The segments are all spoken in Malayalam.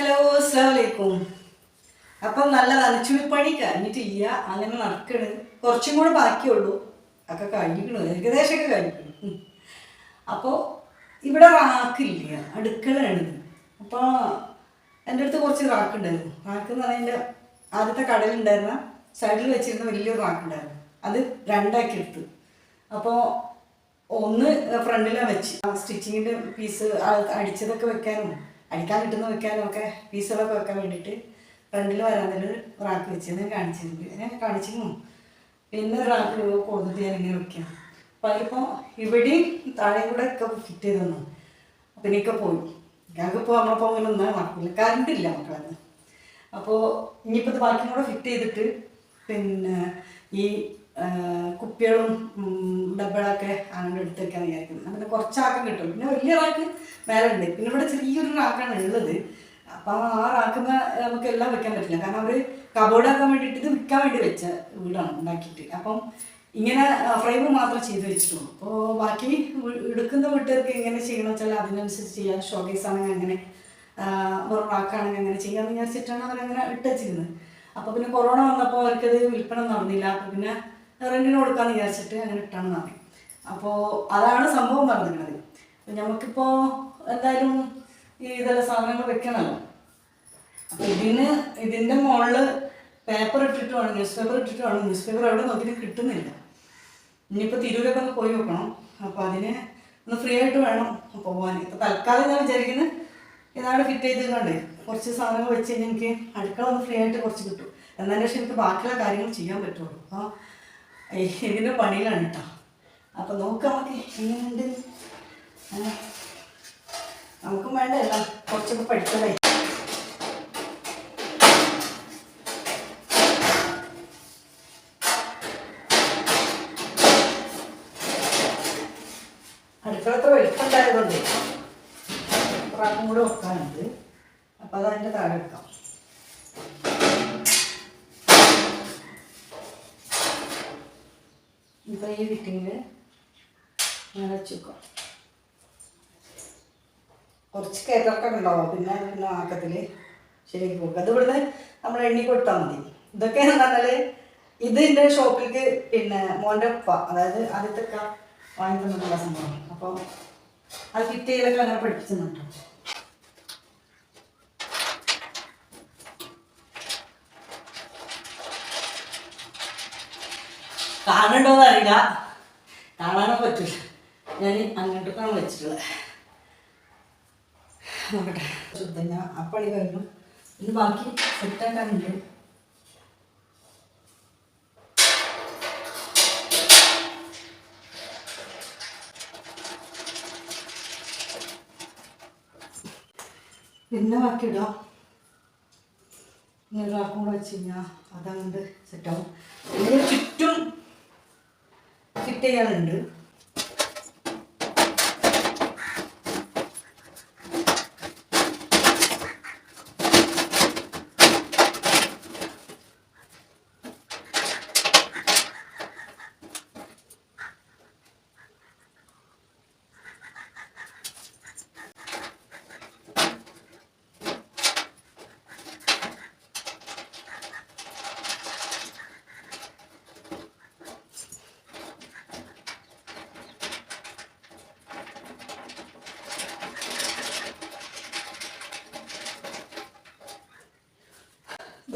ഹലോ അസ്സാം വലൈക്കും അപ്പം നല്ല നനച്ചുളിപ്പണി കഴിഞ്ഞിട്ടില്ല. അങ്ങനെ നടക്കണ്. കുറച്ചും കൂടെ ബാക്കിയുള്ളൂ. ഒക്കെ കഴിഞ്ഞിക്കണു ഏകദേശമൊക്കെ കഴിഞ്ഞിക്കണു അപ്പോൾ ഇവിടെ റാക്കില്ല? അടുക്കളയാണിത് അപ്പോൾ എന്റെ അടുത്ത് കുറച്ച് റാക്കുണ്ടായിരുന്നു റാക്ക് എന്ന് പറഞ്ഞാൽ എന്റെ ആദ്യത്തെ കടലുണ്ടായിരുന്ന സൈഡിൽ വെച്ചിരുന്ന വലിയൊരു റാക്കുണ്ടായിരുന്നു അത് രണ്ടാക്കി എടുത്തു. അപ്പോൾ ഒന്ന് ഫ്രണ്ടിലാണ് വെച്ച്. സ്റ്റിച്ചിങ്ങിന്റെ പീസ് അടിച്ചതൊക്കെ വെക്കാനും അടിക്കാൻ കിട്ടുന്ന വെക്കാനും ഒക്കെ പീസുകളൊക്കെ വെക്കാൻ വേണ്ടിയിട്ട് ഫ്രണ്ടിൽ വരാനൊരു റാക്ക് വെച്ച് ഞാൻ കാണിച്ചിരുന്നു ഞാൻ കാണിച്ചിരുന്നു പിന്നെ റാക്ക് കൊടുത്തിട്ട് ഞാൻ ഇങ്ങനെ വെക്കാം. അപ്പോൾ അതിലിപ്പോൾ ഇവിടെയും താഴെയും കൂടെ ഒക്കെ ഫിറ്റ് ചെയ്ത് തന്നു അപ്പം ഇനിയൊക്കെ പോയി. ഞങ്ങൾക്കിപ്പോൾ നമ്മളിപ്പോൾ അങ്ങനെ ഒന്നും നടക്കില്ല കറണ്ട് ഇല്ല മക്കളന്ന് അപ്പോൾ ഇനിയിപ്പോൾ ഇത് ബാക്കിയും കൂടെ ഫിറ്റ് ചെയ്തിട്ട് പിന്നെ ഈ കുപ്പികളും ഡബിളൊക്കെ അങ്ങനെ എടുത്ത് വിചാരിക്കുന്നത് അങ്ങനെ കുറച്ചാക്കം കിട്ടും. പിന്നെ വലിയ റാക്ക് ഉണ്ട് പിന്നെ ഇവിടെ ചെറിയൊരു റാക്കാണ് ഉള്ളത്. അപ്പം ആ റാക്കുമ്പോൾ നമുക്ക് എല്ലാം വെക്കാൻ പറ്റില്ല. കാരണം അവർ കബോർഡാക്കാൻ വേണ്ടിയിട്ട് ഇത് വിൽക്കാൻ വേണ്ടി വെച്ച വീടാണ് ഉണ്ടാക്കിയിട്ട്. അപ്പം ഇങ്ങനെ ഫ്രെയിം മാത്രം ചെയ്ത് വെച്ചിട്ടുള്ളൂ. അപ്പോൾ ബാക്കി എടുക്കുന്ന വീട്ടുകാർക്ക് എങ്ങനെ ചെയ്യണം വെച്ചാൽ അതിനനുസരിച്ച് ചെയ്യാൻ ഷോക്കേസ് ആണെങ്കിൽ അങ്ങനെ വെറും റാക്കാണെങ്കിൽ അങ്ങനെ ചെയ്യാമെന്ന് വിചാരിച്ചിട്ടാണ് അവരങ്ങനെ ഇട്ട് വെച്ചിരുന്നത്. അപ്പോൾ പിന്നെ കൊറോണ വന്നപ്പോൾ അവർക്കത് വിൽപ്പന നടന്നില്ല. അപ്പോൾ പിന്നെ റെന്റിന് കൊടുക്കാമെന്ന് വിചാരിച്ചിട്ട് അങ്ങനെ ഇട്ടാണ് പറഞ്ഞു. അപ്പോൾ അതാണ് സംഭവം പറഞ്ഞിരിക്കുന്നത്. അപ്പം നമുക്കിപ്പോൾ എന്തായാലും ഈ ഇതെല്ലാം സാധനങ്ങൾ വെക്കണമല്ലോ അപ്പം ഇതിന് ഇതിന്റെ മുകളിൽ പേപ്പർ ഇട്ടിട്ട് വേണം ന്യൂസ് പേപ്പർ ഇട്ടിട്ട് വേണം. ന്യൂസ് പേപ്പർ എവിടെ നോക്കിയിട്ട് കിട്ടുന്നില്ല. ഇനിയിപ്പോൾ തിരൂരൊക്കെ ഒന്ന് പോയി വെക്കണം അപ്പോൾ അതിന് ഒന്ന് ഫ്രീ ആയിട്ട് വേണം പോകാൻ ഇപ്പോൾ തൽക്കാലം ഞാൻ വിചാരിക്കുന്നത് ഇതാണ് ഫിറ്റ് ചെയ്തുകൊണ്ട് കുറച്ച് സാധനങ്ങൾ വെച്ച് കഴിഞ്ഞാൽ എനിക്ക് അടുക്കള ഒന്ന് ഫ്രീ ആയിട്ട് കുറച്ച് കിട്ടും. എന്നാലും പക്ഷേ എനിക്ക് ബാക്കിയുള്ള കാര്യങ്ങൾ ചെയ്യാൻ പറ്റുള്ളൂ. അപ്പോൾ ഇതിന്റെ പണിയിലാണ് കേട്ടോ അപ്പം നോക്കാം നമുക്ക് എങ്ങനെയുണ്ട്. നമുക്കും വേണ്ടല്ല കുറച്ചൊക്കെ പഠിച്ചതായി അടുക്കളത്ര വലിപ്പുണ്ടായതുകൊണ്ട് പ്രാക്കും കൂടെ വെക്കാനുണ്ട്. അപ്പം അതതിന്റെ താഴെ വെക്കാം ഇപ്പം ഈ ഫിറ്റിങ്ങിൽ അങ്ങനെ വെച്ച് വെക്കാം കുറച്ച് കയറ്റൊക്കെ ഉണ്ടാവും. പിന്നെ പിന്നെ ആക്കത്തിൽ ശരിയാക്കി കൊടുക്കുക അത് ഇവിടുന്ന് നമ്മൾ എണ്ണി കൊടുത്താൽ മതി. ഇതൊക്കെ എന്ന് പറഞ്ഞാൽ ഇത് എന്റെ ഷോപ്പിലേക്ക് പിന്നെ മോന്റെ ഉപ്പ. അതായത് ആദ്യത്തെ വാങ്ങി തന്നിട്ടുള്ള സംഭവം. അപ്പോൾ അത് ഫിറ്റ് ചെയ്യലൊക്കെ അങ്ങനെ പഠിപ്പിക്കുന്നുണ്ട്. കാണണ്ടോന്ന് അറിയില്ല. കാണാനും പറ്റില്ല. ഞാൻ അങ്ങോട്ടേക്കാണ് വെച്ചിട്ടുള്ളത്. നോക്കട്ടെ. ശുദ്ധം ഞാൻ ആ പണി കഴിഞ്ഞു. ഇനി ബാക്കി സെറ്റാക്കാനുണ്ട് പിന്നെ ബാക്കി ഇടാം. ഇനി ഒരാൾക്കും കൂടെ വെച്ച് കഴിഞ്ഞാൽ അതങ്ങോട്ട് സെറ്റാവും ചുറ്റും ഫിറ്റ്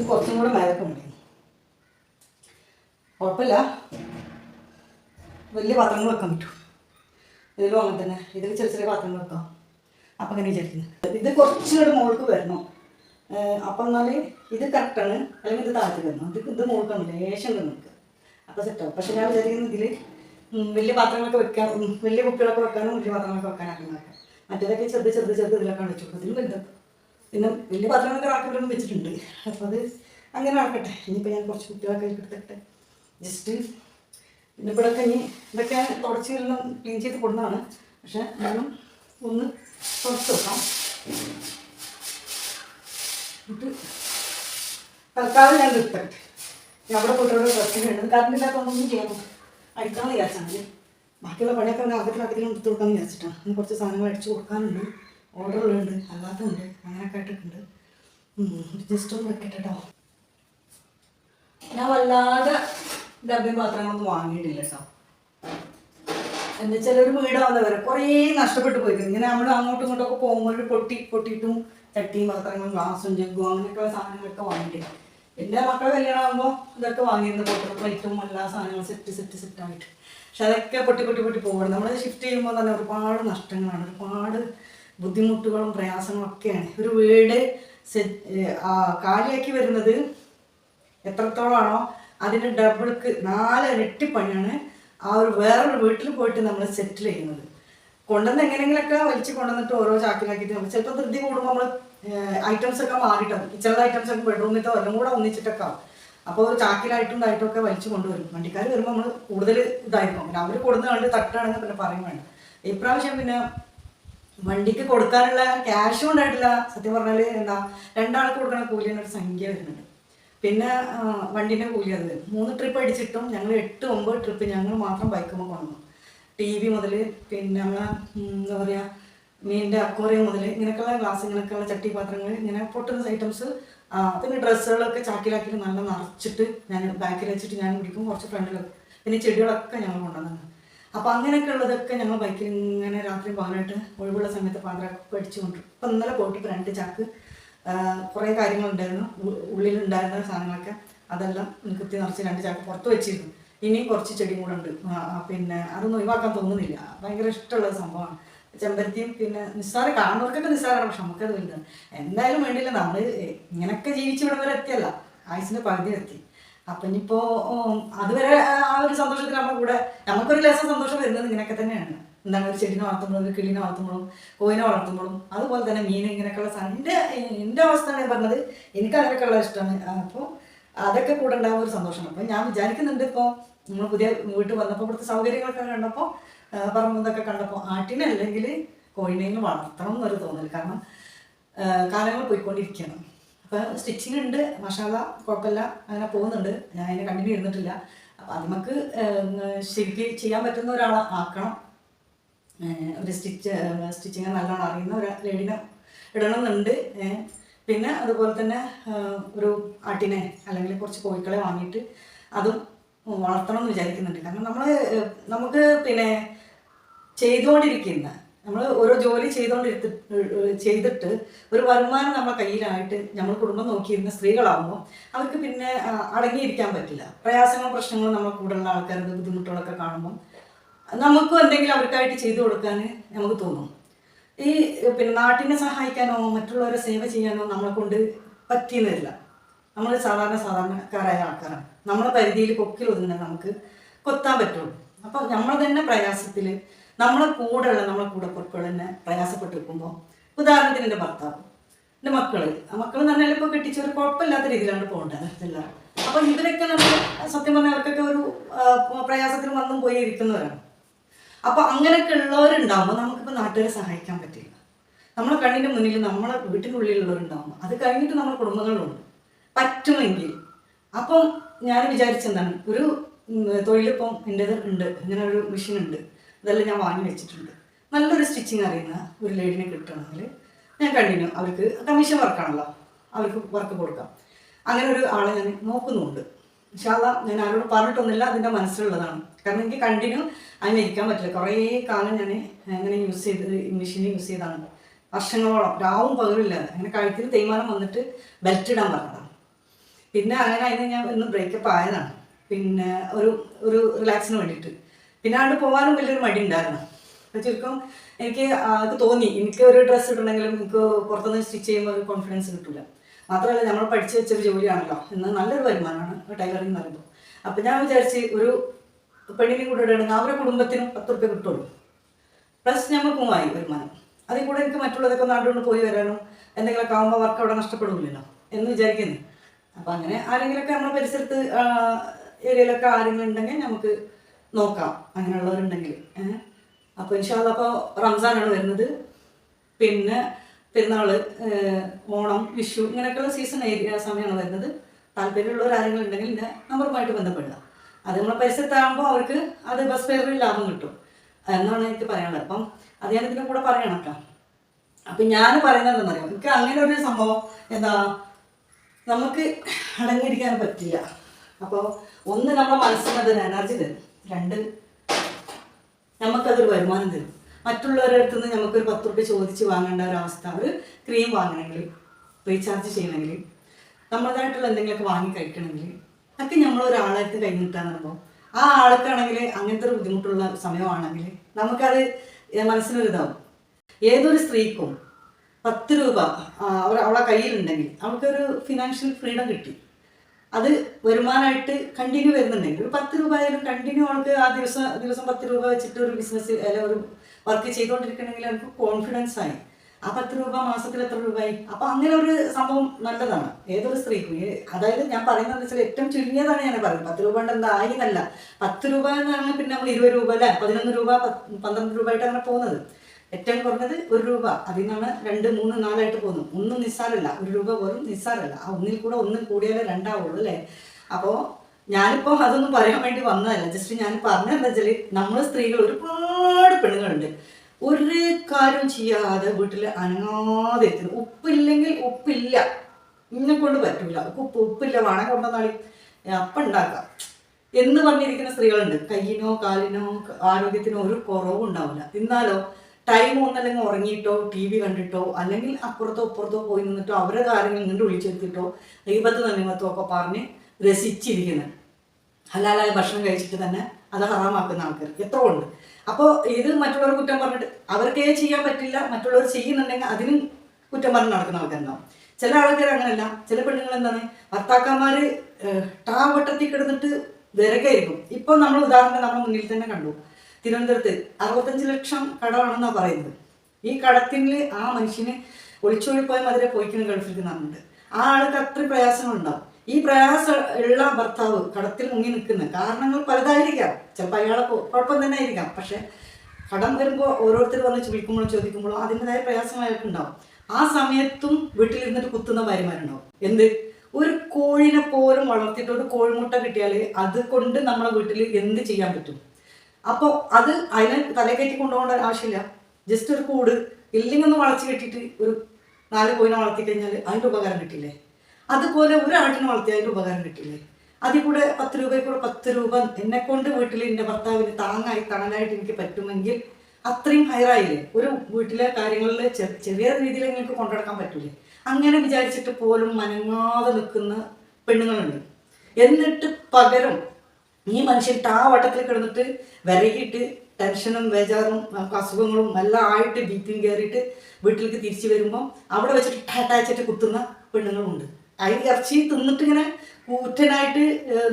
കുറച്ചും കൂടെ മേലൊക്കെ മതി കുഴപ്പമില്ല. വലിയ പാത്രങ്ങൾ വെക്കാൻ പറ്റും. ഇതിലും അങ്ങനെ തന്നെ. ഇതിൽ ചെറിയ ചെറിയ പാത്രങ്ങൾ വെക്കാം അപ്പം അങ്ങനെ വിചാരിക്കുന്നത് ഇത് കുറച്ചുകൂടെ മുകൾക്ക് വരണം. അപ്പം എന്നാൽ ഇത് കറക്റ്റാണ് അല്ലെങ്കിൽ ഇത് താഴ്ത്തി വരണം. ഇത് ഇത് മുകൾക്കാണ് ലേശം നിങ്ങൾക്ക് അപ്പോൾ സെറ്റാവും പക്ഷെ ഞാൻ വിചാരിക്കുന്നത് ഇതിൽ വലിയ പാത്രങ്ങളൊക്കെ വെക്കാൻ വലിയ കുപ്പികളൊക്കെ വെക്കാനും വലിയ പാത്രങ്ങളൊക്കെ വെക്കാനൊക്കെ നോക്കാം മറ്റേതൊക്കെ ചെറുത് ചെറുത് ചെറുത് ഇതിലൊക്കെ വെച്ചു ഇതിലും വലുത്. പിന്നെ വലിയ പാത്രങ്ങളൊക്കെ റാക്കിലൊന്നും വെച്ചിട്ടുണ്ട്. അപ്പോൾ അത് അങ്ങനെ ആക്കട്ടെ. ഇനിയിപ്പോൾ ഞാൻ കുറച്ച് കുട്ടികളൊക്കെ എടുത്തിട്ട് ജസ്റ്റ് പിന്നെ ഇവിടെയൊക്കെ ഇനി ഇതൊക്കെ തുടച്ച് എല്ലാം ക്ലീൻ ചെയ്ത് കൊടുക്കുന്നതാണ്. പക്ഷെ ഞാനും ഒന്ന് തുടച്ച് വെക്കാം. തൽക്കാലം ഞാൻ എടുത്തിട്ട് ഞാൻ അവിടെ പോയിട്ട് അവിടെ ഡ്രസ്സിന് വേണ്ടത് കറണ്ട് ഇല്ലാത്തതൊന്നും ചെയ്യണം അടിക്കാമെന്ന് വിചാരിച്ചാണ് ബാക്കിയുള്ള പണിയൊക്കെ ഒന്ന് അകത്തിലകത്തിലും എടുത്ത് കൊടുക്കാമെന്ന് വിചാരിച്ചിട്ടാണ്. കുറച്ച് സാധനങ്ങൾ അടിച്ചു കൊടുക്കാനുണ്ട്. ഓർഡറുകളുണ്ട് അല്ലാത്തതുണ്ട്. അങ്ങനെയൊക്കെ കേട്ടിട്ടുണ്ട് ജസ്റ്റ് ഒന്ന് വെക്കട്ടോ കേട്ടോ ഞാൻ വല്ലാതെ ഡബ്ബി പാത്രങ്ങളൊന്നും വാങ്ങിയിട്ടില്ല കേട്ടോ എന്താ വെച്ചാൽ ഒരു വീടാവുന്നവരെ കുറേ നഷ്ടപ്പെട്ടു പോയിരിക്കും ഇങ്ങനെ നമ്മൾ അങ്ങോട്ടും ഇങ്ങോട്ടൊക്കെ പോകുമ്പോൾ പൊട്ടി പൊട്ടിയിട്ടും ചട്ടിയും പാത്രങ്ങളും ഗ്ലാസും ജഗ്ഗും അങ്ങനെയൊക്കെയുള്ള സാധനങ്ങളൊക്കെ വാങ്ങിയിട്ടില്ല. എന്റെ മക്കളെ കല്യാണം ആകുമ്പോൾ ഇതൊക്കെ വാങ്ങിയിരുന്നു. പൊട്ടും പ്ലേറ്റും എല്ലാ സാധനങ്ങളും സെറ്റ് സെറ്റ് സെറ്റ് ആയിട്ട്. പക്ഷെ അതൊക്കെ പൊട്ടി പൊട്ടി പൊട്ടി പോകണം നമ്മളത് ഷിഫ്റ്റ് ചെയ്യുമ്പോൾ തന്നെ ഒരുപാട് നഷ്ടങ്ങളാണ്. ഒരുപാട് ബുദ്ധിമുട്ടുകളും പ്രയാസങ്ങളും ഒക്കെയാണ് ഒരു വീട് കാലിയാക്കി വരുന്നത് എത്രത്തോളമാണോ അതിന്റെ ഡബിൾക്ക് നാല് ഇരട്ടി പണിയാണ് ആ ഒരു വേറൊരു വീട്ടിൽ പോയിട്ട് നമ്മൾ സെറ്റിൽ ചെയ്യുന്നത്. കൊണ്ടുവന്ന് എങ്ങനെയെങ്കിലൊക്കെ വലിച്ച് കൊണ്ടുവന്നിട്ട് ഓരോ ചാക്കിലാക്കിയിട്ട് നമ്മൾ ചിലപ്പോൾ ധൃതി കൂടുമ്പോൾ നമ്മൾ ഐറ്റംസ് ഒക്കെ മാറിയിട്ടാണ് കിച്ചണിലെ ഐറ്റംസ് ഒക്കെ ബെഡ്റൂമിലത്തെ എല്ലാം കൂടെ ഒന്നിച്ചിട്ടൊക്കെ ആവും. അപ്പോൾ ചാക്കിലായിട്ടും ഇതായിട്ടും ഒക്കെ വലിച്ചു കൊണ്ടുവരും. വണ്ടിക്കാർ വരുമ്പോൾ നമ്മൾ കൂടുതൽ ഇതായിരിക്കും. പിന്നെ അവർ കൊടുന്ന് കണ്ട് തട്ടാണെങ്കിൽ പിന്നെ പറയും വേണ്ട. ഇപ്രാവശ്യം പിന്നെ വണ്ടിക്ക് കൊടുക്കാനുള്ള ക്യാഷും ഉണ്ടായിട്ടില്ല. സത്യം പറഞ്ഞാൽ എന്താ രണ്ടാൾക്ക് കൊടുക്കണ കൂലി ഒരു സംഖ്യ വരുന്നുണ്ട് പിന്നെ വണ്ടിന്റെ കൂലി അത്. മൂന്ന് ട്രിപ്പ് അടിച്ചിട്ടും ഞങ്ങൾ എട്ട് ഒമ്പത് ട്രിപ്പ് ഞങ്ങൾ മാത്രം ബൈക്കുമ്പോൾ കൊണ്ടു ടി വി മുതൽ പിന്നെ നമ്മളെ എന്താ പറയുക മീനിന്റെ അക്വറിയം മുതൽ ഇങ്ങനെയൊക്കെയുള്ള ഗ്ലാസ് ഇങ്ങനെയൊക്കെയുള്ള ചട്ടി പാത്രങ്ങൾ ഇങ്ങനെ പൊട്ടുന്ന ഐറ്റംസ് പിന്നെ ഡ്രസ്സുകളൊക്കെ ചാക്കിലാക്കിയിട്ട് നല്ല നിറച്ചിട്ട് ഞാൻ ബാക്കിൽ വെച്ചിട്ട് ഞാൻ പിടിക്കും. കുറച്ച് ഫ്രണ്ടിലൊക്കെ പിന്നെ ചെടികളൊക്കെ ഞങ്ങൾ കൊണ്ടുവന്നു അപ്പോൾ അങ്ങനെയൊക്കെ ഉള്ളതൊക്കെ ഞങ്ങൾ ബൈക്കിൽ ഇങ്ങനെ രാത്രി പോകാനായിട്ട് ഒഴിവുള്ള സമയത്ത് പാത്രമൊക്കെ അടിച്ചു കൊണ്ടുവരും ഇപ്പം ഇന്നലെ പോയിട്ട് രണ്ട് ചാക്ക് കുറേ കാര്യങ്ങളുണ്ടായിരുന്നു. ഉള്ളിലുണ്ടായിരുന്ന സാധനങ്ങളൊക്കെ അതെല്ലാം കുത്തി നിറച്ച് രണ്ട് ചാക്ക് പുറത്ത് വെച്ചിരുന്നു. ഇനിയും കുറച്ച് ചെടിയും കൂടെ ഉണ്ട്. പിന്നെ അതൊന്നും ഒഴിവാക്കാൻ തോന്നുന്നില്ല. ഭയങ്കര ഇഷ്ടമുള്ള സംഭവമാണ്. ചെമ്പരത്തിയും പിന്നെ നിസ്സാര കാണുന്നവർക്കൊക്കെ നിസ്സാരമാണ് പക്ഷെ നമുക്കത് വലുതാണ്. എന്തായാലും വേണ്ടിയില്ല നമ്മൾ ഇങ്ങനെയൊക്കെ ജീവിച്ചു ഇവിടെ വരെ എത്തിയല്ല. ആയുസിന്റെ പകുതി എത്തി. അപ്പം ഇനിയിപ്പോൾ അതുവരെ ആ ഒരു സന്തോഷത്തിൽ നമ്മുടെ കൂടെ നമുക്കൊരു ലേസ സന്തോഷം വരുന്നത് ഇങ്ങനെയൊക്കെ തന്നെയാണ്. എന്താണ് ഒരു ചെടിനെ വളർത്തുമ്പോഴും ഒരു കിളിനെ വളർത്തുമ്പോഴും കോയിനെ വളർത്തുമ്പോഴും അതുപോലെ തന്നെ മീനെ ഇങ്ങനെയൊക്കെയുള്ള എന്റെ എന്റെ അവസ്ഥ ഞാൻ പറഞ്ഞത്. എനിക്ക് അങ്ങനെയൊക്കെയുള്ള ഇഷ്ടമാണ് അപ്പോൾ അതൊക്കെ കൂടെ ഉണ്ടാകുന്ന ഒരു സന്തോഷമാണ്. അപ്പം ഞാൻ വിചാരിക്കുന്നുണ്ട് ഇപ്പോൾ നമ്മൾ പുതിയ വീട്ടിൽ വന്നപ്പോൾ ഇവിടുത്തെ സൗകര്യങ്ങളൊക്കെ കണ്ടപ്പോൾ പറമ്പൊക്കെ കണ്ടപ്പോൾ ആട്ടിനെ അല്ലെങ്കിൽ കോഴിനെയും വളർത്തണം എന്നൊരു തോന്നൽ കാരണം കാലങ്ങൾ പോയിക്കൊണ്ടിരിക്കുകയാണ്. അപ്പോൾ സ്റ്റിച്ചിങ് ഉണ്ട് മഷാല കുഴപ്പമില്ല അങ്ങനെ പോകുന്നുണ്ട്. ഞാൻ അതിനെ കണ്ടിന്യൂ ഇരുന്നിട്ടില്ല അപ്പോൾ അത് നമുക്ക് ശരിക്ക് ചെയ്യാൻ പറ്റുന്ന ഒരാളെ ആക്കണം. ഒരു സ്റ്റിച്ച് സ്റ്റിച്ചിങ് നല്ലോണം അറിയുന്ന ഒരു ലേഡിനെ ഇടണമെന്നുണ്ട്. പിന്നെ അതുപോലെ തന്നെ ഒരു ആട്ടിനെ അല്ലെങ്കിൽ കുറച്ച് കോഴിക്കളെ വാങ്ങിയിട്ട് അതും വളർത്തണം എന്ന് വിചാരിക്കുന്നുണ്ട്. കാരണം നമ്മൾ നമുക്ക് പിന്നെ ചെയ്തുകൊണ്ടിരിക്കുന്ന നമ്മൾ ഓരോ ജോലി ചെയ്തുകൊണ്ടിരുത്തി ചെയ്തിട്ട് ഒരു വരുമാനം നമ്മുടെ കയ്യിലായിട്ട് നമ്മൾ കുടുംബം നോക്കിയിരുന്ന സ്ത്രീകളാകുമ്പോൾ അവർക്ക് പിന്നെ അടങ്ങിയിരിക്കാൻ പറ്റില്ല. പ്രയാസങ്ങളും പ്രശ്നങ്ങളും നമ്മൾ കൂടെയുള്ള ആൾക്കാർക്ക് ബുദ്ധിമുട്ടുകളൊക്കെ കാണുമ്പോൾ നമുക്കും എന്തെങ്കിലും അവർക്കായിട്ട് ചെയ്തു കൊടുക്കാൻ നമുക്ക് തോന്നും. ഈ പിന്നെ നാട്ടിനെ സഹായിക്കാനോ മറ്റുള്ളവരെ സേവ ചെയ്യാനോ നമ്മളെ കൊണ്ട് പറ്റിയെന്ന് വരില്ല. നമ്മൾ സാധാരണ സാധാരണക്കാരായ ആൾക്കാരാണ്. നമ്മളെ പരിധിയിൽ കൊക്കിൽ ഒതുങ്ങാൻ നമുക്ക് കൊത്താൻ പറ്റുള്ളൂ. അപ്പോൾ നമ്മൾ തന്നെ പ്രയാസത്തിൽ നമ്മളെ കൂടെയുള്ള നമ്മളെ കൂടെ പുറക്കുകൾ തന്നെ പ്രയാസപ്പെട്ടിരിക്കുമ്പോൾ ഉദാഹരണത്തിന് എന്റെ ഭർത്താവ് എന്റെ മക്കൾ. ആ മക്കൾ എന്ന് പറഞ്ഞാൽ ഇപ്പോൾ കെട്ടിച്ചൊരു കുഴപ്പമില്ലാത്ത രീതിയിലാണ് പോകേണ്ടത് എല്ലാം അപ്പോൾ ഇവരൊക്കെ നമ്മൾ സത്യം പറഞ്ഞാൽ അവർക്കൊക്കെ ഒരു പ്രയാസത്തിൽ വന്നും പോയി ഇരിക്കുന്നവരാണ്. അപ്പൊ അങ്ങനെയൊക്കെ ഉള്ളവരുണ്ടാകുമ്പോൾ നമുക്കിപ്പോൾ നാട്ടുകാരെ സഹായിക്കാൻ പറ്റില്ല. നമ്മളെ കണ്ണിന്റെ മുന്നിൽ നമ്മളെ വീട്ടിനുള്ളിലുള്ളവരുണ്ടാകുമ്പോൾ അത് കഴിഞ്ഞിട്ട് നമ്മുടെ കുടുംബങ്ങളുണ്ട് പറ്റുമെങ്കിൽ അപ്പം ഞാൻ വിചാരിച്ചെന്താണ് ഒരു തൊഴിലിപ്പം എന്റെത് ഉണ്ട് ഇങ്ങനെ ഒരു മെഷീൻ ഉണ്ട് ഇതെല്ലാം ഞാൻ വാങ്ങി വെച്ചിട്ടുണ്ട്. നല്ലൊരു സ്റ്റിച്ചിങ് അറിയുന്ന ഒരു ലേഡിനെ കിട്ടുകയാണെങ്കിൽ ഞാൻ കണ്ടിന്യൂ. അവർക്ക് കമ്മീഷൻ വർക്കാണല്ലോ അവർക്ക് വർക്ക് കൊടുക്കാം. അങ്ങനെ ഒരു ആളെ ഞാൻ നോക്കുന്നുണ്ട് ഇൻഷാല്ല ഞാൻ ആരോട് പറഞ്ഞിട്ടൊന്നുമില്ല. അതിന്റെ മനസ്സിലുള്ളതാണ്. കാരണം എനിക്ക് കണ്ടിന്യൂ അതിനെ ഇരിക്കാൻ പറ്റില്ല. കുറേ കാലം ഞാൻ അങ്ങനെ യൂസ് ചെയ്ത് മെഷീൻ യൂസ് ചെയ്താണ്. വർഷങ്ങളോളം രാവും പകലില്ലാതെ അങ്ങനെ കഴുത്തിന് തേയ്മാനം വന്നിട്ട് ബെൽറ്റ് ഇടാൻ പറഞ്ഞതാണ്. പിന്നെ അങ്ങനെ അതിന് ഞാൻ ഇന്ന് ബ്രേക്കപ്പ് ആയതാണ്. പിന്നെ ഒരു ഒരു റിലാക്സിന് വേണ്ടിയിട്ട്. പിന്നെ അവിടെ പോകാനും വലിയൊരു മടി ഉണ്ടായിരുന്നു അപ്പോൾ ചുരുക്കം എനിക്ക് അത് തോന്നി. എനിക്ക് ഒരു ഡ്രസ് ഇടണമെങ്കിലും എനിക്ക് പുറത്തുനിന്ന് സ്റ്റിച്ച് ചെയ്യുമ്പോൾ ഒരു കോൺഫിഡൻസ് കിട്ടില്ല മാത്രമല്ല നമ്മൾ പഠിച്ചു വെച്ചൊരു ജോലിയാണല്ലോ. എന്ന് നല്ലൊരു വരുമാനമാണ് ടൈലറിംഗ് എന്ന് പറയുമ്പോൾ. അപ്പം ഞാൻ വിചാരിച്ച് ഒരു പെണ്ണിനെ കൂടെ ഇടണമെങ്കിൽ അവരുടെ കുടുംബത്തിനും പത്ത് റുപ്യ കിട്ടുള്ളൂ. പ്ലസ് ഞമ്മക്കുമായി വരുമാനം. അതിൽ കൂടെ എനിക്ക് മറ്റുള്ളതൊക്കെ നാട്ടുകൊണ്ട് പോയി വരാനും എന്തെങ്കിലുമൊക്കെ ആകുമ്പോൾ വർക്ക് അവിടെ നഷ്ടപ്പെടില്ലല്ലോ എന്ന് വിചാരിക്കുന്നു. അപ്പം അങ്ങനെ ആരെങ്കിലുമൊക്കെ നമ്മുടെ പരിസരത്ത് ഏരിയയിലൊക്കെ ആരെങ്കിലും ഉണ്ടെങ്കിൽ നമുക്ക് നോക്കാം അങ്ങനെയുള്ളവരുണ്ടെങ്കിൽ. അപ്പോൾ ഇൻഷാല്ല അപ്പോൾ റംസാനാണ് വരുന്നത്. പിന്നെ പെരുന്നാൾ ഓണം വിഷു ഇങ്ങനെയൊക്കെയുള്ള സീസൺ ഏരിയ സമയമാണ് വരുന്നത്. താല്പര്യമുള്ളവർ ആരെങ്കിലും ഉണ്ടെങ്കിൽ എന്റെ നമ്പറുമായിട്ട് ബന്ധപ്പെടുക. അത് നമ്മളെ പരിസരത്താകുമ്പോൾ അവർക്ക് അത് ബസ് ഫെയറിൽ ലാഭം കിട്ടും. എന്നാണ് എനിക്ക് പറയാനുള്ളത്. അപ്പം അത് ഞാൻ ഇതിന്റെ കൂടെ പറയണം അപ്പം ഞാൻ പറയുന്നത് എന്നറിയാം എനിക്ക് അങ്ങനെ ഒരു സംഭവം എന്താ നമുക്ക് അടങ്ങിയിരിക്കാൻ പറ്റില്ല. അപ്പോൾ ഒന്ന് നമ്മുടെ മനസ്സിന് അതൊരു എനർജി തരും രണ്ട്. നമുക്കതൊരു വരുമാനം തരും. മറ്റുള്ളവരുടെ അടുത്ത് നിന്ന് നമുക്കൊരു പത്ത് റുപ്യ ചോദിച്ച് വാങ്ങേണ്ട ഒരു അവസ്ഥ ഒരു ക്രീം വാങ്ങണമെങ്കിൽ റീചാർജ് ചെയ്യണമെങ്കിൽ നമ്മളതായിട്ടുള്ള എന്തെങ്കിലുമൊക്കെ വാങ്ങി കഴിക്കണമെങ്കിൽ ഒക്കെ നമ്മൾ കഴിഞ്ഞിട്ടാന്ന് പറയുമ്പോൾ ആ ആൾക്കാണെങ്കിൽ അങ്ങനത്തെ ഒരു ബുദ്ധിമുട്ടുള്ള സമയമാണെങ്കിൽ നമുക്കത് മനസ്സിനൊരിതാവും. ഏതൊരു സ്ത്രീക്കും പത്ത് രൂപ അവളെ കയ്യിലുണ്ടെങ്കിൽ അവൾക്കൊരു ഫിനാൻഷ്യൽ ഫ്രീഡം കിട്ടി. അത് വരുമാനമായിട്ട് കണ്ടിന്യൂ വരുന്നുണ്ടെങ്കിൽ ഒരു പത്ത് രൂപ ആയാലും കണ്ടിന്യൂ അവൾക്ക് ആ ദിവസം ദിവസം പത്ത് രൂപ വെച്ചിട്ട് ഒരു ബിസിനസ് അല്ല ഒരു വർക്ക് ചെയ്തുകൊണ്ടിരിക്കണമെങ്കിൽ അവർക്ക് കോൺഫിഡൻസ് ആയി. ആ പത്ത് രൂപ മാസത്തിൽ എത്ര രൂപയായി അപ്പൊ അങ്ങനെ ഒരു സംഭവം നല്ലതാണ്. ഏതൊരു സ്ത്രീക്കും. അതായത് ഞാൻ പറയുന്നത് വെച്ചാൽ ഏറ്റവും ചുരുങ്ങിയതാണ് ഞാൻ പറയുന്നത്. പത്ത് രൂപ കൊണ്ട് എന്താ ആയി പത്ത് രൂപ എന്ന് പറഞ്ഞാൽ പിന്നെ നമ്മൾ ഇരുപത് രൂപ അല്ലെ? പതിനൊന്ന് രൂപ പന്ത്രണ്ട് രൂപ ആയിട്ട് അങ്ങനെ പോകുന്നത്. ഏറ്റവും കുറഞ്ഞത് ഒരു രൂപ. അതിൽ നിന്നാണ് രണ്ട് മൂന്ന് നാലായിട്ട് പോകുന്നു. ഒന്നും നിസ്സാരമല്ല. ഒരു രൂപ പോലും നിസ്സാരമല്ല. ആ ഒന്നിൽ കൂടെ ഒന്നും കൂടിയാലേ രണ്ടാവുള്ളൂ അല്ലേ? അപ്പോൾ ഞാനിപ്പോൾ അതൊന്നും പറയാൻ വേണ്ടി വന്നതല്ല. ജസ്റ്റ് ഞാൻ പറഞ്ഞതെന്താ വെച്ചാൽ നമ്മൾ സ്ത്രീകൾ ഒരുപാട് പെണ്ണുങ്ങളുണ്ട്. ഒരു കാര്യം ചെയ്യാതെ വീട്ടിൽ അനങ്ങാതെ എത്തുന്നു ഉപ്പില്ലെങ്കിൽ ഉപ്പില്ല. ഇന്നെ കൊണ്ട് പറ്റൂല. ഉപ്പ് ഉപ്പില്ല. വാണ കൊണ്ടുവന്നാളി അപ്പം ഉണ്ടാക്കാം. എന്ന് പറഞ്ഞിരിക്കുന്ന സ്ത്രീകളുണ്ട്. കയ്യിനോ കാലിനോ ആരോഗ്യത്തിനോ ഒരു കുറവും ഉണ്ടാവില്ല എന്നാലോ ടൈം ഒന്നല്ലെങ്കിൽ ഉറങ്ങിയിട്ടോ ടി വി കണ്ടിട്ടോ അല്ലെങ്കിൽ അപ്പുറത്തോ ഇപ്പുറത്തോ പോയി നിന്നിട്ടോ അവരെ കാര്യങ്ങൾ ഇങ്ങോട്ട് വിളിച്ചെടുത്തിട്ടോ ദൈവത്ത് നന്ദിമത്തോ ഒക്കെ പറഞ്ഞ് രസിച്ചിരിക്കുന്നത്. ഹലാലായ ഭക്ഷണം കഴിച്ചിട്ട് തന്നെ അത് ഹറാമാക്കുന്ന ആൾക്കാർ. എത്ര ഉണ്ട്. അപ്പോൾ ഇത് മറ്റുള്ളവർ കുറ്റം പറഞ്ഞിട്ട് അവർക്കേ ചെയ്യാൻ പറ്റില്ല മറ്റുള്ളവർ ചെയ്യുന്നുണ്ടെങ്കിൽ അതിനും കുറ്റം പറഞ്ഞ് നടക്കുന്ന ആൾക്കാരുണ്ടാവും. ചില ആൾക്കാർ അങ്ങനെയല്ല ചില പെണ്ണുങ്ങൾ എന്താണ്? ഭർത്താക്കന്മാർ ടാവട്ടത്തിൽ കിടന്നിട്ട് വിറകായിരിക്കും ഇപ്പം നമ്മൾ ഉദാഹരണം നമ്മുടെ മുന്നിൽ തന്നെ കണ്ടു. തിരുവനന്തപുരത്ത് അറുപത്തഞ്ച് ലക്ഷം കടമാണെന്നാണ് പറയുന്നത്. ഈ കടത്തിൽ ആ മനുഷ്യന് ഒളിച്ചോടി പോയ പോയിക്കുന്ന ഗൾഫിലേക്ക് നടന്നിട്ട്. ആ ആൾക്ക് അത്ര പ്രയാസങ്ങളുണ്ടാവും. ഈ പ്രയാസം ഉള്ള ഭർത്താവ് കടത്തിൽ മുങ്ങി നിൽക്കുന്ന കാരണങ്ങൾ പലതായിരിക്കാം. ചിലപ്പോൾ അയാളെ കുഴപ്പം തന്നെ ആയിരിക്കാം. പക്ഷെ കടം വരുമ്പോൾ ഓരോരുത്തർ വന്ന് വിളിക്കുമ്പോഴും ചോദിക്കുമ്പോഴും അതിന്റെതായ പ്രയാസം അയാൾക്കുണ്ടാവും. ആ സമയത്തും വീട്ടിലിരുന്നിട്ട് കുത്തുന്ന ഭാര്യമാരുണ്ടാവും. എന്ത്? ഒരു കോഴിനെ പോലും വളർത്തിയിട്ട് ഒരു കോഴിമുട്ട കിട്ടിയാൽ അത് കൊണ്ട് നമ്മളെ വീട്ടിൽ എന്ത് ചെയ്യാൻ പറ്റും? അപ്പോൾ അത് അതിനെ തലകയറ്റി കൊണ്ടുപോകേണ്ട ആവശ്യമില്ല. ജസ്റ്റ് ഒരു കൂട് ഇല്ലിങ്ങൊന്ന് വളച്ച് കെട്ടിയിട്ട് ഒരു നാല് കോയിനെ വളർത്തി കഴിഞ്ഞാൽ അതിന്റെ ഉപകാരം കിട്ടില്ലേ? അതുപോലെ ഒരു ആട്ടിനെ വളർത്തി അതിന്റെ ഉപകാരം കിട്ടില്ലേ? അതിൽ കൂടെ പത്ത് രൂപയിൽ കൂടെ പത്ത് രൂപ എന്നെ കൊണ്ട് വീട്ടിൽ എന്റെ ഭർത്താവിന് താങ്ങായി തണലായിട്ട് എനിക്ക് പറ്റുമെങ്കിൽ അത്രയും ഹയറായില്ലേ ഒരു വീട്ടിലെ കാര്യങ്ങളിൽ ചെറിയ രീതിയിൽ നിങ്ങൾക്ക് കൊണ്ടുനടക്കാൻ പറ്റൂലേ? അങ്ങനെ വിചാരിച്ചിട്ട് പോലും മനങ്ങാതെ നിൽക്കുന്ന പെണ്ണുങ്ങളുണ്ട്. എന്നിട്ട് പകരം ഈ മനുഷ്യൻ ആ വട്ടത്തിൽ കിടന്നിട്ട് വിറകിയിട്ട് ടെൻഷനും ബേജാറും നമുക്ക് അസുഖങ്ങളും എല്ലാം ആയിട്ട് ബി പിയും കയറിയിട്ട് വീട്ടിലേക്ക് തിരിച്ചു വരുമ്പോൾ അവിടെ വെച്ചിട്ട് ടാറ്റാച്ചിട്ട് കുത്തുന്ന പെണ്ണുങ്ങളുണ്ട്. അതിന് ഇറച്ചി തിന്നിട്ട് ഇങ്ങനെ കൂറ്റനായിട്ട്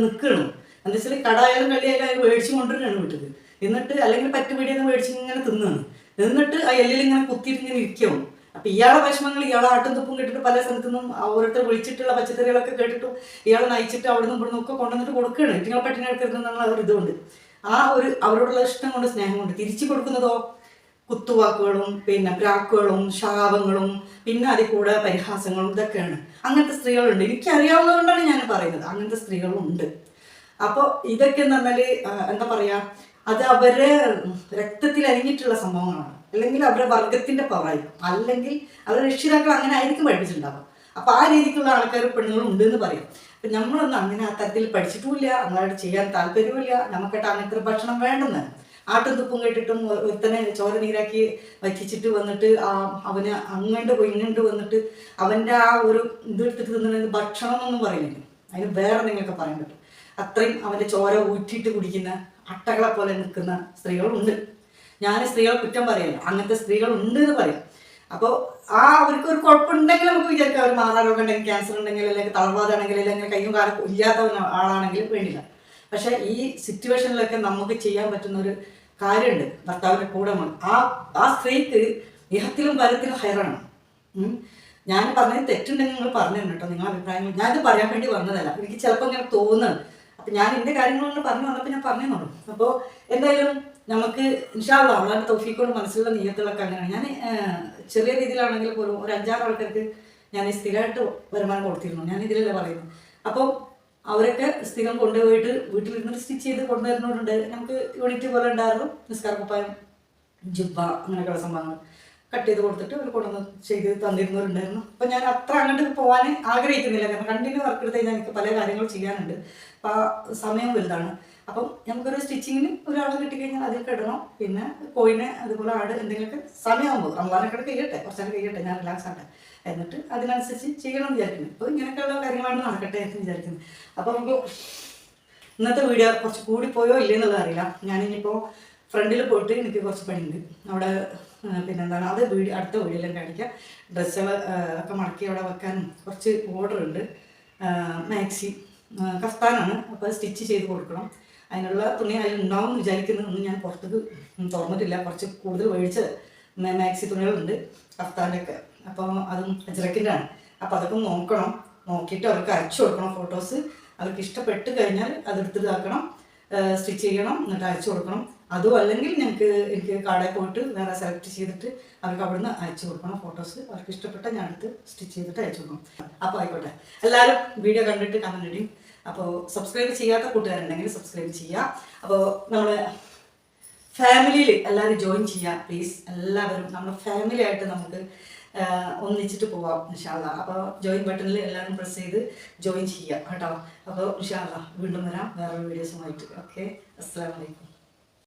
നിൽക്കണം എന്താ വെച്ചാൽ കടായാലും കളിയായാലും അത് മേടിച്ചു കൊണ്ടുവരികയാണ് വീട്ടിൽ എന്നിട്ട് അല്ലെങ്കിൽ പറ്റുപീടിയെന്ന് മേടിച്ച് ഇങ്ങനെ തിന്നാണ്. എന്നിട്ട് ആ എല്ലിൽ ഇങ്ങനെ കുത്തിയിട്ട് ഇങ്ങനെ ഇരിക്കും അപ്പൊ ഇയാളെ വിഷമങ്ങൾ ഇയാളെ ആട്ടും തുപ്പും കേട്ടിട്ട് പല സ്ഥലത്തു നിന്നും ഓരോരുത്തർ വിളിച്ചിട്ടുള്ള പച്ചക്കറികളൊക്കെ കേട്ടിട്ടും ഇയാളെ നയിച്ചിട്ട് അവിടെ നിന്നും ഇവിടെ നിന്നൊക്കെ കൊണ്ടുവന്നിട്ട് കൊടുക്കുകയാണ്. ഇങ്ങനെ പട്ടിണി എടുക്കരുതെന്നുള്ള ഒരു ഇതുകൊണ്ട് ആ ഒരു അവരോടുള്ള ഇഷ്ടം കൊണ്ട് സ്നേഹം കൊണ്ട് തിരിച്ചു കൊടുക്കുന്നതോ? കുത്തുവാക്കുകളും പിന്നെ പ്രാക്കുകളും ശാപങ്ങളും പിന്നെ അതിൽ കൂടെ പരിഹാസങ്ങളും ഇതൊക്കെയാണ്. അങ്ങനത്തെ സ്ത്രീകളുണ്ട്. എനിക്കറിയാവുന്നതുകൊണ്ടാണ് ഞാൻ പറയുന്നത്. അങ്ങനത്തെ സ്ത്രീകളുണ്ട് അപ്പോൾ ഇതൊക്കെ എന്ന് പറഞ്ഞാൽ എന്താ പറയാ അത് അവരെ രക്തത്തിൽ അരിഞ്ഞിട്ടുള്ള സംഭവങ്ങളാണ്. അല്ലെങ്കിൽ അവരുടെ വർഗത്തിന്റെ പവറായിരിക്കും അല്ലെങ്കിൽ അവരുടെ രക്ഷിതാക്കൾ അങ്ങനെ ആയിരിക്കും പഠിപ്പിച്ചിട്ടുണ്ടാവും അപ്പൊ ആ രീതിക്കുള്ള ആൾക്കാർ പെണ്ണുങ്ങളും ഉണ്ട് എന്ന് പറയും. അപ്പൊ നമ്മളൊന്നും അങ്ങനെ ആ തരത്തിൽ പഠിച്ചിട്ടുമില്ല അങ്ങനെ ചെയ്യാൻ താല്പര്യമില്ല നമുക്കിട്ട് അങ്ങനത്തെ ഭക്ഷണം വേണ്ടെന്ന്. ആട്ടും തുപ്പും കേട്ടിട്ടും ഒരുത്തനെ ചോര നീരാക്കി വറ്റിച്ചിട്ട് വന്നിട്ട് ആ അവന് അങ്ങോട്ട് പോയി ഇങ്ങോട്ട് വന്നിട്ട് അവന്റെ ആ ഒരു ഇത് എടുത്തിട്ട് തിന്നുന്നത് ഭക്ഷണം എന്നൊന്നും പറയുന്നില്ല. അതിന് വേറെ എന്തെങ്കിലുമൊക്കെ പറയാൻ പറ്റും. അത്രയും അവന്റെ ചോര ഊറ്റിയിട്ട് കുടിക്കുന്ന അട്ടകളെ പോലെ നിൽക്കുന്ന സ്ത്രീകളുണ്ട്. ഞാൻ സ്ത്രീകളെ കുറ്റം പറയല്ല. അങ്ങനത്തെ സ്ത്രീകൾ ഉണ്ട് എന്ന് പറയും. അപ്പോൾ ആ അവർക്ക് ഒരു കുഴപ്പമുണ്ടെങ്കിൽ നമുക്ക് വിചാരിക്കാം അവർ മാറാരോഗം ഉണ്ടെങ്കിൽ ക്യാൻസർ ഉണ്ടെങ്കിൽ അല്ലെങ്കിൽ തളർവാദാണെങ്കിൽ അല്ലെങ്കിൽ കയ്യും കാലം ഇല്ലാത്ത ആളാണെങ്കിൽ വേണ്ടില്ല പക്ഷെ ഈ സിറ്റുവേഷനിലൊക്കെ നമുക്ക് ചെയ്യാൻ പറ്റുന്ന ഒരു കാര്യമുണ്ട്. ഭർത്താവിന്റെ കൂടെ ആ ആ സ്ത്രീക്ക് ഇഹത്തിലും പരത്തിലും ഹയറാണ്. ഞാൻ പറഞ്ഞത് തെറ്റുണ്ടെങ്കിൽ നിങ്ങൾ പറഞ്ഞു തരണം കേട്ടോ. നിങ്ങളുടെ അഭിപ്രായങ്ങൾ. ഞാനിത് പറയാൻ വേണ്ടി വന്നതല്ല. എനിക്ക് ചിലപ്പോൾ ഇങ്ങനെ തോന്നുന്നത് അപ്പം ഞാൻ എന്റെ കാര്യങ്ങളൊന്നും പറഞ്ഞു വന്നപ്പോൾ ഞാൻ പറഞ്ഞു തന്നു അപ്പോൾ എന്തായാലും നമുക്ക് ഇൻഷാല്ല അവളാന്റെ തൗഫീക്കോട് മനസ്സിലുള്ള നീയത്തുകളൊക്കെ അങ്ങനെയാണ്. ഞാൻ ചെറിയ രീതിയിലാണെങ്കിൽ പോലും ഒരു അഞ്ചാറ് ആൾക്കാർക്ക് ഞാൻ സ്ഥിരമായിട്ട് വരുമാനം കൊടുത്തിരുന്നു. ഞാൻ ഇതിലല്ല പറയുന്നത്. അപ്പോൾ അവരൊക്കെ സ്ഥിരം കൊണ്ടുപോയിട്ട് വീട്ടിലിരുന്ന് സ്റ്റിച്ച് ചെയ്ത് കൊണ്ടുവരുന്നവരുണ്ട്. നമുക്ക് യൂണിറ്റ് പോലെ ഉണ്ടായിരുന്നു. നിസ്കാര കുപ്പായം ജുബ അങ്ങനെയൊക്കെയുള്ള സംഭവങ്ങൾ കട്ട് ചെയ്ത് കൊടുത്തിട്ട് അവർ കൊണ്ടുവന്ന് ചെയ്ത് തന്നിരുന്നവരുണ്ടായിരുന്നു. അപ്പോൾ ഞാൻ അത്ര അങ്ങോട്ട് പോകാൻ ആഗ്രഹിക്കുന്നില്ല. കാരണം കണ്ടിന്യൂ വർക്ക് എടുത്ത് കഴിഞ്ഞാൽ എനിക്ക് പല കാര്യങ്ങൾ ചെയ്യാനുണ്ട്. അപ്പോൾ സമയം വലുതാണ്. അപ്പം നമുക്കൊരു സ്റ്റിച്ചിങ്ങിന് ഒരാളെ കിട്ടിക്കഴിഞ്ഞാൽ അതിൽ കിടണം. പിന്നെ കോയിന് അതുപോലെ ആട് എന്തെങ്കിലുമൊക്കെ സമയമാകുമ്പോൾ റംബാനൊക്കെ കഴിയട്ടെ കുറച്ചൊക്കെ കഴിയട്ടെ ഞാൻ റിലാക്സ് ആട്ടെ എന്നിട്ട് അതിനനുസരിച്ച് ചെയ്യണം എന്ന് വിചാരിക്കുന്നു. ഇപ്പോൾ ഇങ്ങനെയൊക്കെയുള്ള കാര്യങ്ങളാണ് നടക്കട്ടെ എന്ന് വിചാരിക്കുന്നത് അപ്പോൾ നമുക്ക് ഇന്നത്തെ വീഡിയോ കുറച്ച് കൂടി പോയോ ഇല്ലെന്നുള്ളത് അറിയില്ല. ഞാനിപ്പോൾ ഫ്രണ്ടിൽ പോയിട്ട് എനിക്ക് കുറച്ച് പണിയുണ്ട്. അവിടെ പിന്നെന്താണ് അത് വീഡിയോ അടുത്ത വീഡിയോയിലും കാണിക്കാം. ഡ്രസ്സുകൾ ഒക്കെ മടക്കി അവിടെ വെക്കാൻ കുറച്ച് ഓർഡർ ഉണ്ട്. മാക്സി കഫ്താനാണ്. അപ്പോൾ സ്റ്റിച്ച് ചെയ്ത് കൊടുക്കണം. അതിനുള്ള തുണി അതിൽ ഉണ്ടാവും വിചാരിക്കുന്നതൊന്നും ഞാൻ പുറത്തേക്ക് തുറന്നിട്ടില്ല. കുറച്ച് കൂടുതൽ മേടിച്ച് മാക്സി തുണികളുണ്ട് കഫ്താന്റെ ഒക്കെ. അപ്പോൾ അതും അജ്രക്കിന്റെ ആണ് അപ്പോൾ അതൊക്കെ നോക്കണം. നോക്കിയിട്ട് അവർക്ക് അയച്ചു കൊടുക്കണം ഫോട്ടോസ്. അവർക്ക് ഇഷ്ടപ്പെട്ട് കഴിഞ്ഞാൽ അതെടുത്ത് ഇതാക്കണം സ്റ്റിച്ച് ചെയ്യണം. എന്നിട്ട് അയച്ചു കൊടുക്കണം. അതും അല്ലെങ്കിൽ ഞങ്ങൾക്ക് എനിക്ക് കാടെ പോയിട്ട് വേറെ സെലക്ട് ചെയ്തിട്ട് അവർക്ക് അവിടുന്ന് അയച്ചു കൊടുക്കണം ഫോട്ടോസ്. അവർക്ക് ഇഷ്ടപ്പെട്ട ഞാൻ എടുത്ത് സ്റ്റിച്ച് ചെയ്തിട്ട് അയച്ചു കൊടുക്കണം. അപ്പോൾ ആയിക്കോട്ടെ. എല്ലാവരും വീഡിയോ കണ്ടിട്ട് കമന്റ് ഇടും. അപ്പോൾ സബ്സ്ക്രൈബ് ചെയ്യാത്ത കൂട്ടുകാരുണ്ടെങ്കിൽ സബ്സ്ക്രൈബ് ചെയ്യുക അപ്പോൾ നമ്മൾ ഫാമിലിയിൽ എല്ലാവരും ജോയിൻ ചെയ്യുക പ്ലീസ് എല്ലാവരും നമ്മുടെ ഫാമിലി ആയിട്ട് നമുക്ക് ഒന്നിച്ചിട്ട് പോവാം ഇൻഷാല്ല അപ്പോൾ ജോയിൻ ബട്ടണിൽ എല്ലാവരും പ്രസ് ചെയ്ത് ജോയിൻ ചെയ്യുക കേട്ടോ. അപ്പോൾ ഇൻഷാല്ല വീണ്ടും വരാം. വേറെ വീഡിയോസുമായിട്ട് ഓക്കെ അസ്സാം വലൈക്കും